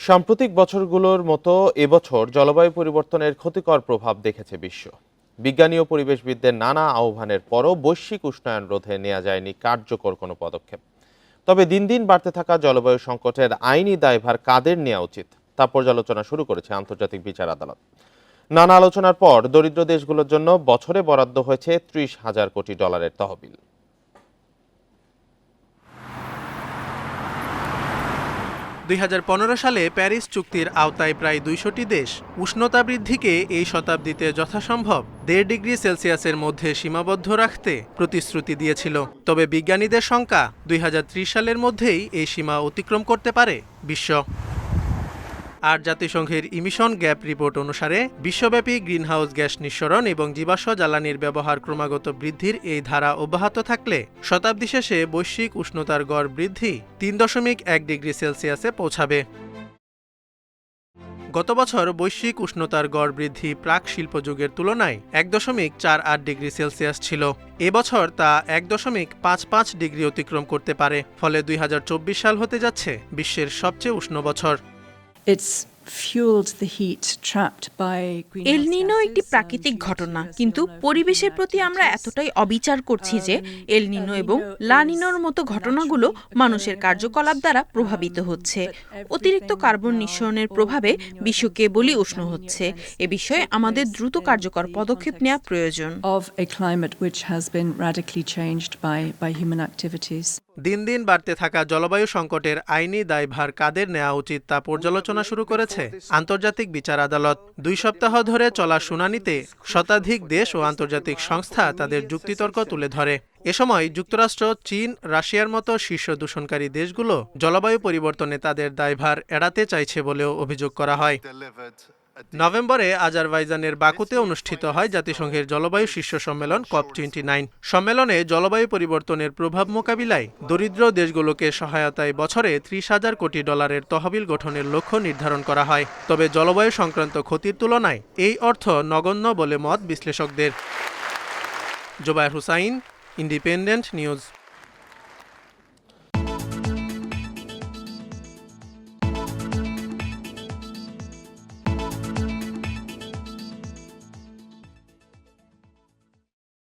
সাম্প্রতিক বছরগুলোর মতো এবছর জলবায়ু পরিবর্তনের ক্ষতিকর প্রভাব দেখেছে বিশ্ব। বিজ্ঞানী ও পরিবেশবিদদের নানা আহ্বানের পরও বৈশ্বিক উষ্ণায়ন রোধে নেওয়া যায়নি কার্যকর কোনো পদক্ষেপ। তবে দিন দিন বাড়তে থাকা জলবায়ু সংকটের আইনি দায়ভার কাদের নেওয়া উচিত, তা পর্যালোচনা শুরু করেছে আন্তর্জাতিক বিচার আদালত। নানা আলোচনার পর দরিদ্র দেশগুলোর জন্য বছরে বরাদ্দ হয়েছে ত্রিশ হাজার কোটি ডলারের তহবিল। দুই হাজার পনেরো সালে প্যারিস চুক্তির আওতায় প্রায় দুইশোটি দেশ উষ্ণতা বৃদ্ধিকে এই শতাব্দীতে যথাসম্ভব দেড় ডিগ্রি সেলসিয়াসের মধ্যে সীমাবদ্ধ রাখতে প্রতিশ্রুতি দিয়েছিল। তবে বিজ্ঞানীদের শঙ্কা দুই সালের মধ্যেই এই সীমা অতিক্রম করতে পারে বিশ্ব। আর জাতিসংঘের ইমিশন গ্যাপ রিপোর্ট অনুসারে, বিশ্বব্যাপী গ্রিনহাউস গ্যাস নিঃসরণ এবং জীবাশ্ম জ্বালানির ব্যবহার ক্রমাগত বৃদ্ধির এই ধারা অব্যাহত থাকলে শতাব্দী শেষে বৈশ্বিক উষ্ণতার গড় বৃদ্ধি তিন দশমিক এক ডিগ্রি সেলসিয়াসে পৌঁছাবে। গত বছর বৈশ্বিক উষ্ণতার গড় বৃদ্ধি প্রাক শিল্পযুগের তুলনায় এক দশমিক চার আট ডিগ্রি সেলসিয়াস ছিল। এবছর তা এক দশমিক পাঁচ পাঁচ ডিগ্রি অতিক্রম করতে পারে, ফলে দুই হাজার চব্বিশ সাল হতে যাচ্ছে বিশ্বের সবচেয়ে উষ্ণ বছর। It's এল নিনো একটি প্রাকৃতিক ঘটনা কিন্তু পরিবেশের প্রতি আমরা এতটাই অবিচার করছি যে এল নিনো এবং লানিনোর মতো ঘটনাগুলো মানুষের কার্যকলাপ দ্বারা প্রভাবিত হচ্ছে। অতিরিক্ত কার্বন নিঃসরণের প্রভাবে বিশ্ব কেবলই উষ্ণ হচ্ছে। এ বিষয়ে আমাদের দ্রুত কার্যকর পদক্ষেপ নেওয়া প্রয়োজন। দিন দিন বাড়তে থাকা জলবায়ু সংকটের আইনি দায়ভার কাদের নেওয়া উচিত তা পর্যালোচনা শুরু করেছে করেছে আন্তর্জাতিক বিচার আদালত দুই সপ্তাহ ধরে চলা শুনানিতে শতাধিক দেশ ও আন্তর্জাতিক সংস্থা তাদের যুক্তিতর্ক তুলে ধরে। এ সময় যুক্তরাষ্ট্র, চীন, রাশিয়ার মতো শীর্ষ দূষণকারী দেশগুলো জলবায়ু পরিবর্তনে তাদের দায়ভার এড়াতে চাইছে বলেও অভিযোগ করা হয়। নভেম্বরে আজারবাইজানের বাকুতে অনুষ্ঠিত হয় জাতিসংঘের জলবায়ু শীর্ষ সম্মেলন কপ টোয়েন্টি নাইন। সম্মেলনে জলবায়ু পরিবর্তনের প্রভাব মোকাবিলায় দরিদ্র দেশগুলোকে সহায়তায় বছরে ত্রিশ হাজার কোটি ডলারের তহবিল গঠনের লক্ষ্য নির্ধারণ করা হয়। তবে জলবায়ু সংক্রান্ত ক্ষতির তুলনায় এই অর্থ নগণ্য বলে মত বিশ্লেষকদের। Jobayer Hussain, Independent News.